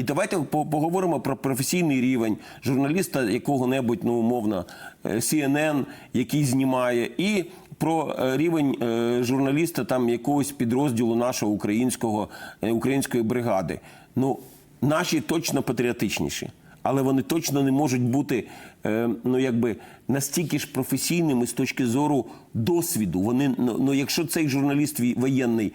І давайте по- поговоримо про професійний рівень журналіста якого-небудь, ну умовно, е, CNN, який знімає, і про е, рівень е, журналіста там якогось підрозділу нашого українського української бригади. Ну, наші точно патріотичніші, але вони точно не можуть бути е, ну якби настільки ж професійними з точки зору досвіду. Вони ну, ну якщо цей журналіст воєнний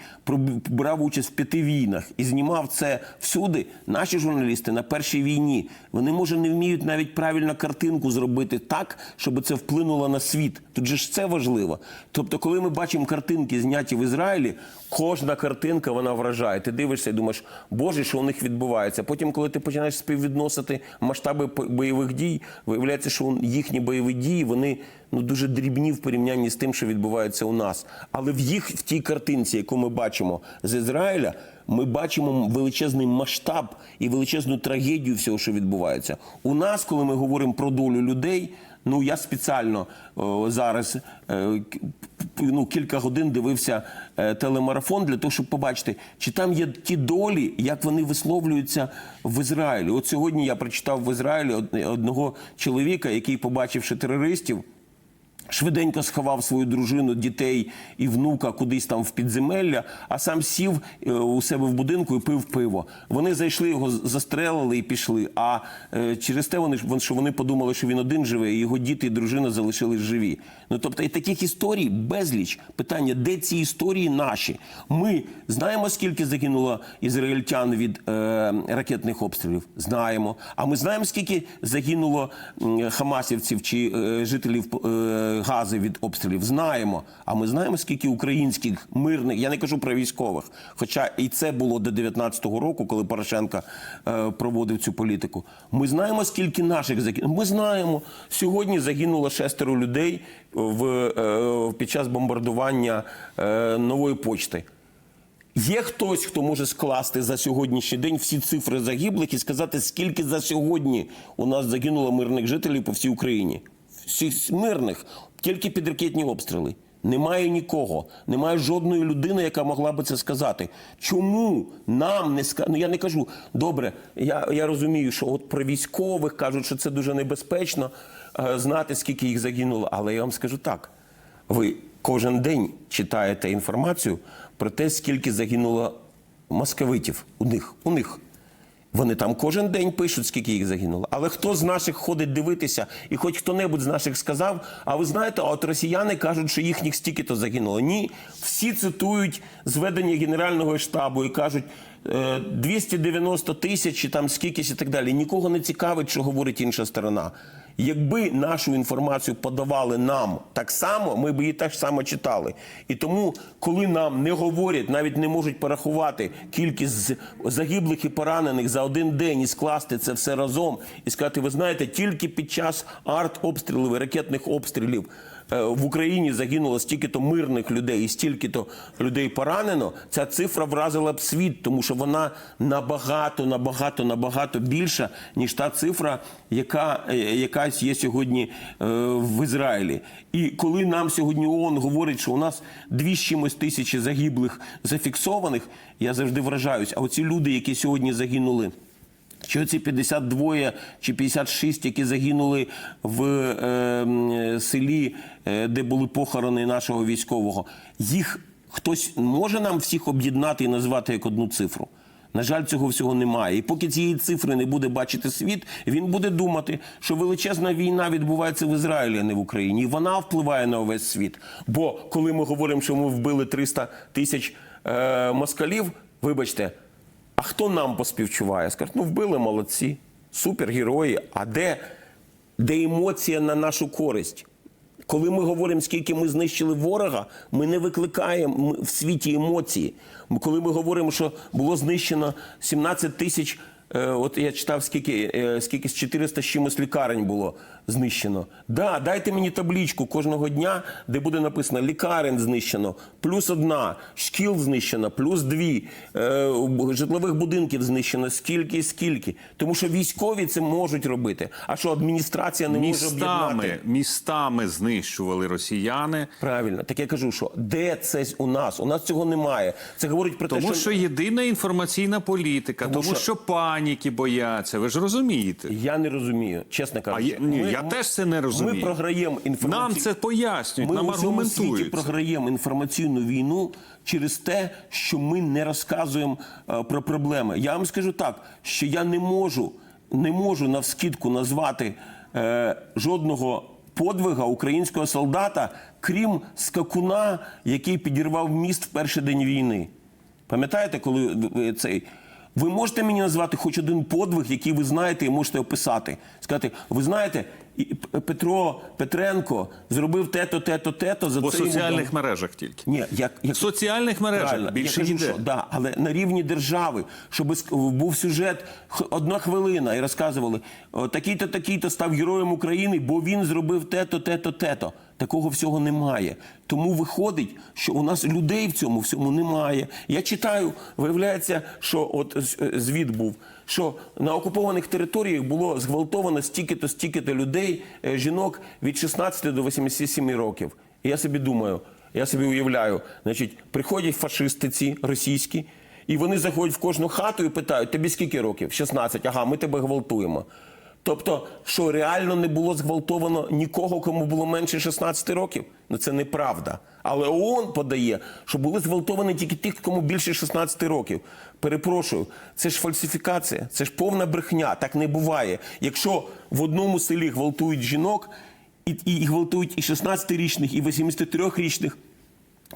брав участь в п'яти війнах і знімав це всюди, наші журналісти на першій війні вони може не вміють навіть правильно картинку зробити так, щоб це вплинуло на світ. Тут же ж це важливо. Тобто, коли ми бачимо картинки, зняті в Ізраїлі, кожна картинка вона вражає. Ти дивишся і думаєш, боже, що у них відбувається. Потім, коли ти починаєш співвідносити масштаби бойових дій, виявляється, що їхні бойові дії вони ну дуже дрібні в порівнянні з тим, що відбувається у нас. Але в їх в тій картинці, яку ми бачимо з Ізраїля, ми бачимо величезний масштаб і величезну трагедію всього, що відбувається. У нас, коли ми говоримо про долю людей. Ну я спеціально о, зараз е, ну, кілька годин дивився е, телемарафон для того, щоб побачити, чи там є ті долі, як вони висловлюються в Ізраїлі. От сьогодні я прочитав в Ізраїлі од- одного чоловіка, який, побачивши терористів, Швиденько сховав свою дружину, дітей і внука кудись там в підземелля, а сам сів е, у себе в будинку і пив пиво. Вони зайшли його, застрелили і пішли. А е, через те вони що вони подумали, що він один живе, і його діти і дружина залишились живі. Ну тобто, і таких історій безліч. Питання, де ці історії наші? Ми знаємо, скільки загинуло ізраїльтян від е, ракетних обстрілів? Знаємо. А ми знаємо, скільки загинуло хамасівців чи е, жителів е, Гази від обстрілів? Знаємо. А ми знаємо, скільки українських мирних, я не кажу про військових, хоча і це було до 19-го року, коли Порошенко е, проводив цю політику. Ми знаємо, скільки наших загинуло. Ми знаємо, сьогодні загинуло шестеро людей в, е, під час бомбардування е, нової почти. Є хтось, хто може скласти за сьогоднішній день всі цифри загиблих і сказати, скільки за сьогодні у нас загинуло мирних жителів по всій Україні? Всіх мирних, тільки під ракетні обстріли. Немає нікого, немає жодної людини, яка могла би це сказати. Чому нам не ска... Ну я не кажу, добре, я, я розумію, що от про військових кажуть, що це дуже небезпечно е, знати, скільки їх загинуло. Але я вам скажу так: ви кожен день читаєте інформацію про те, скільки загинуло московитів у них. У них. Вони там кожен день пишуть, скільки їх загинуло. Але хто з наших ходить дивитися, і хоч хто-небудь з наших сказав, а ви знаєте, от росіяни кажуть, що їхніх стільки-то загинуло. Ні, всі цитують зведення Генерального штабу і кажуть е, 290 тисяч і там скількись і так далі. Нікого не цікавить, що говорить інша сторона. Якби нашу інформацію подавали нам так само, ми б її так само читали. І тому, коли нам не говорять, навіть не можуть порахувати кількість загиблих і поранених за один день і скласти це все разом, і сказати, ви знаєте, тільки під час артобстрілів і ракетних обстрілів в Україні загинуло стільки-то мирних людей і стільки-то людей поранено, ця цифра вразила б світ, тому що вона набагато, набагато, набагато більша, ніж та цифра, яка е, якась є сьогодні е, в Ізраїлі. І коли нам сьогодні ООН говорить, що у нас дві з чимось тисячі загиблих зафіксованих, я завжди вражаюсь. А оці люди, які сьогодні загинули. Чи оці 52 чи 56, які загинули в е, селі, е, де були похорони нашого військового, їх хтось може нам всіх об'єднати і назвати як одну цифру? На жаль, цього всього немає. І поки цієї цифри не буде бачити світ, він буде думати, що величезна війна відбувається в Ізраїлі, а не в Україні. І вона впливає на увесь світ. Бо коли ми говоримо, що ми вбили 300 тисяч е, москалів, вибачте. Хто нам поспівчуває? Скажуть, ну вбили молодці, супергерої. А де, де емоція на нашу користь? Коли ми говоримо, скільки ми знищили ворога, ми не викликаємо в світі емоції. Коли ми говоримо, що було знищено 17 тисяч, от я читав, скільки, е, скільки з 400 з чимось лікарень було знищено. Да, дайте мені табличку кожного дня, де буде написано лікарень знищено, плюс одна, шкіл знищено, плюс дві, е, житлових будинків знищено, скільки і скільки. Тому що військові це можуть робити. А що адміністрація не може Містами, об'єднати? містами знищували росіяни, Правильно, так я кажу, що де це у нас? У нас цього немає. Це говорить про тому те, що єдина інформаційна політика, тому, Тому що... що- паніка, паніки бояться. Ви ж розумієте. Я не розумію, чесно кажучи. я- ні, я теж це не розумію. Ми програємо інформацію. Нам це пояснюють, Ми нам у всьому світі програємо інформаційну війну через те, що ми не розказуємо е, про проблеми. Я вам скажу так, що я не можу, не можу навскідку назвати е, жодного подвига українського солдата, крім скакуна, який підірвав міст в перший день війни. Пам'ятаєте, коли цей. Ви можете мені назвати хоч один подвиг, який ви знаєте і можете описати. Сказати, ви знаєте, Петро Петренко зробив те-то, те-то, те-то за По це соціальних дали». мережах тільки. Ні, як, як... Соціальних мережах Правильно. більше я кажу, ніде. що, да, але на рівні держави, щоб був сюжет одна хвилина, і розказували, такий-то, такий-то став героєм України, бо він зробив те-то, те-то, те-то. Такого всього немає. Тому виходить, що у нас людей в цьому всьому немає. Я читаю, виявляється, що от е, звіт був, що на окупованих територіях було зґвалтовано стільки-то, стільки-то людей, е, жінок від 16 до 87 років. І я собі думаю, я собі уявляю, значить, приходять фашисти ці російські, і вони заходять в кожну хату і питають: тобі скільки років? 16. Ага, ми тебе гвалтуємо. Тобто, що реально не було зґвалтовано нікого, кому було менше 16 років? Ну це неправда. Але ООН подає, що були зґвалтовані тільки тих, кому більше 16 років. Перепрошую, це ж фальсифікація, це ж повна брехня. Так не буває. Якщо в одному селі гвалтують жінок, і, і гвалтують і 16-річних, і 83-річних,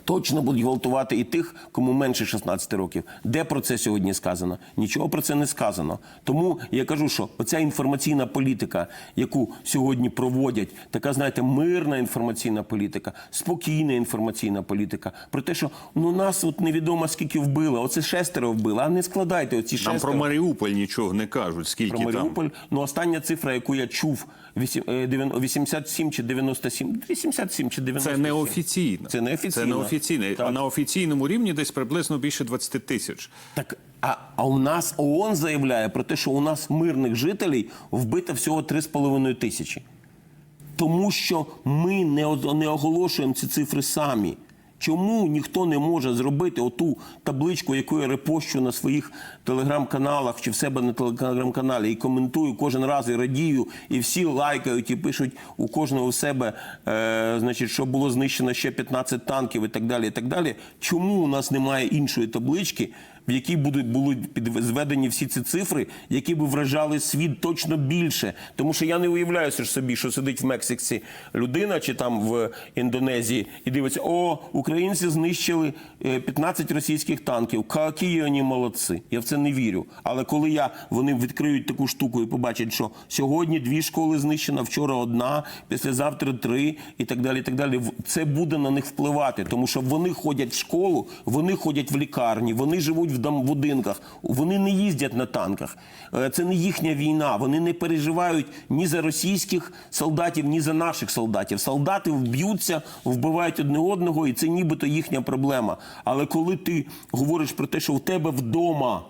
Точно будуть гвалтувати і тих, кому менше 16 років. Де про це сьогодні сказано? Нічого про це не сказано. Тому я кажу, що оця інформаційна політика, яку сьогодні проводять, така, знаєте, мирна інформаційна політика, спокійна інформаційна політика, про те, що ну нас от невідомо скільки вбили, оце шестеро вбили, а не складайте оці Нам шестеро. про Маріуполь нічого не кажуть, скільки Про там. Ну, остання цифра, яку я чув, вісім- е, дев'ян- 87 чи 97, 87 чи 97. Це неофіційно. Це неофіційно. Це неофіційно. А Так. на офіційному рівні десь приблизно більше 20 тисяч. Так, а, а у нас ООН заявляє про те, що у нас мирних жителів вбито всього 3,5 тисячі. Тому що ми не, не оголошуємо ці цифри самі. Чому ніхто не може зробити оту табличку, яку я репощу на своїх телеграм-каналах чи в себе на телеграм-каналі і коментую кожен раз і радію, і всі лайкають і пишуть у кожного в себе, е, значить, що було знищено ще 15 танків і так далі. І так далі. Чому у нас немає іншої таблички, в якій будуть були під- зведені всі ці цифри, які б вражали світ точно більше. Тому що я не уявляю собі, що сидить в Мексиці людина чи там в Індонезії і дивиться: о, українці знищили е, 15 російських танків. Які вони молодці. Я в це не вірю. Але коли я вони відкриють таку штуку і побачать, що сьогодні дві школи знищено, вчора одна, післязавтра три і так далі. І так далі, це буде на них впливати, тому що вони ходять в школу, вони ходять в лікарні, вони живуть в дом- будинках, вони не їздять на танках. Е, Це не їхня війна. Вони не переживають ні за російських солдатів, ні за наших солдатів. Солдати вб'ються, вбивають одне одного, і це нібито їхня проблема. Але коли ти говориш про те, що в тебе вдома.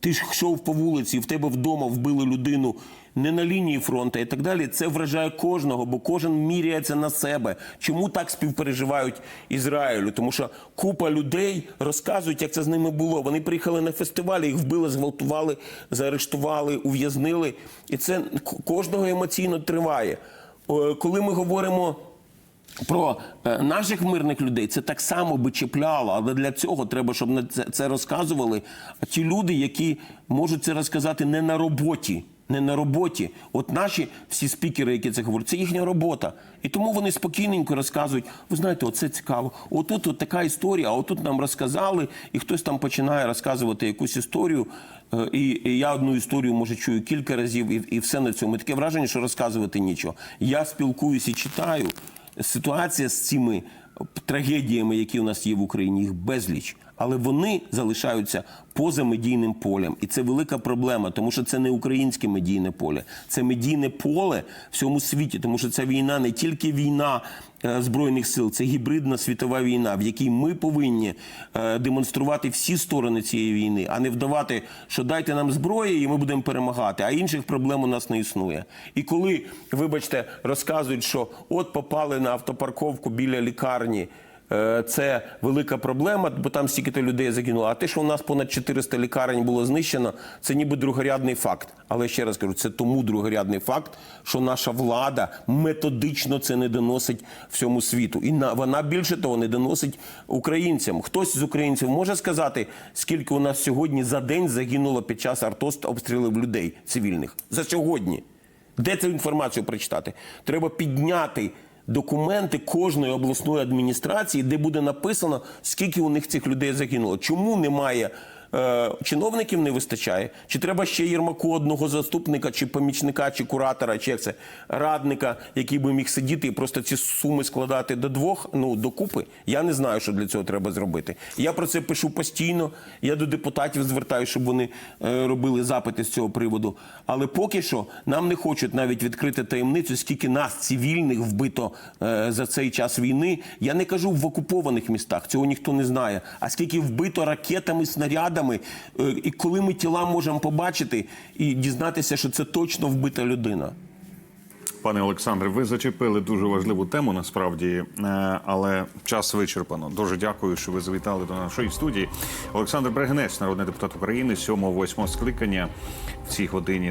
Ти ж йшов по вулиці, в тебе вдома вбили людину не на лінії фронту і так далі. Це вражає кожного, бо кожен міряється на себе. Чому так співпереживають Ізраїлю? Тому що купа людей розказують, як це з ними було. Вони приїхали на фестивалі, їх вбили, зґвалтували, заарештували, ув'язнили. І це кожного емоційно триває. Коли ми говоримо. Про е, наших мирних людей це так само би чіпляло, але для цього треба, щоб на це, це розказували ті люди, які можуть це розказати не на роботі. Не на роботі. От наші всі спікери, які це говорять, це їхня робота. І тому вони спокійненько розказують. Ви знаєте, оце цікаво. Отут от така історія, а отут нам розказали, і хтось там починає розказувати якусь історію. Е, І, і я одну історію може чую кілька разів, і, і все на цьому. І Таке враження, що розказувати нічого. Я спілкуюся і читаю ситуація з цими трагедіями, які у нас є в Україні, їх безліч. Але вони залишаються поза медійним полем. І це велика проблема, тому що це не українське медійне поле, це медійне поле всьому світі, тому що ця війна не тільки війна е, збройних сил, це гібридна світова війна, в якій ми повинні е, демонструвати всі сторони цієї війни, а не вдавати, що дайте нам зброї, і ми будемо перемагати. А інших проблем у нас не існує. І коли, вибачте, розказують, що от попали на автопарковку біля лікарні. Е, це велика проблема, бо там стільки-то людей загинуло. А те, що у нас понад 400 лікарень було знищено, це ніби другорядний факт. Але ще раз кажу, це тому другорядний факт, що наша влада методично це не доносить всьому світу. І на, вона більше того не доносить українцям. Хтось з українців може сказати, скільки у нас сьогодні за день загинуло під час артост обстрілів людей цивільних за сьогодні. Де цю інформацію прочитати? Треба підняти документи кожної обласної адміністрації, де буде написано, скільки у них цих людей загинуло. Чому немає е, чиновників не вистачає? Чи треба ще Єрмаку одного заступника, чи помічника, чи куратора, чи як це радника, який би міг сидіти і просто ці суми складати до двох, ну докупи? Я не знаю, що для цього треба зробити. Я про це пишу постійно. Я до депутатів звертаюся, щоб вони е, робили запити з цього приводу. Але поки що нам не хочуть навіть відкрити таємницю, скільки нас, цивільних, вбито е, за цей час війни. Я не кажу в окупованих містах, цього ніхто не знає. А скільки вбито ракетами, снарядами, е, і коли ми тіла можемо побачити і дізнатися, що це точно вбита людина. Пане Олександре, ви зачепили дуже важливу тему насправді, е, але час вичерпано. Дуже дякую, що ви завітали до нашої студії. Олександр Брегнець, народний депутат України, 7-8 скликання в цій годині.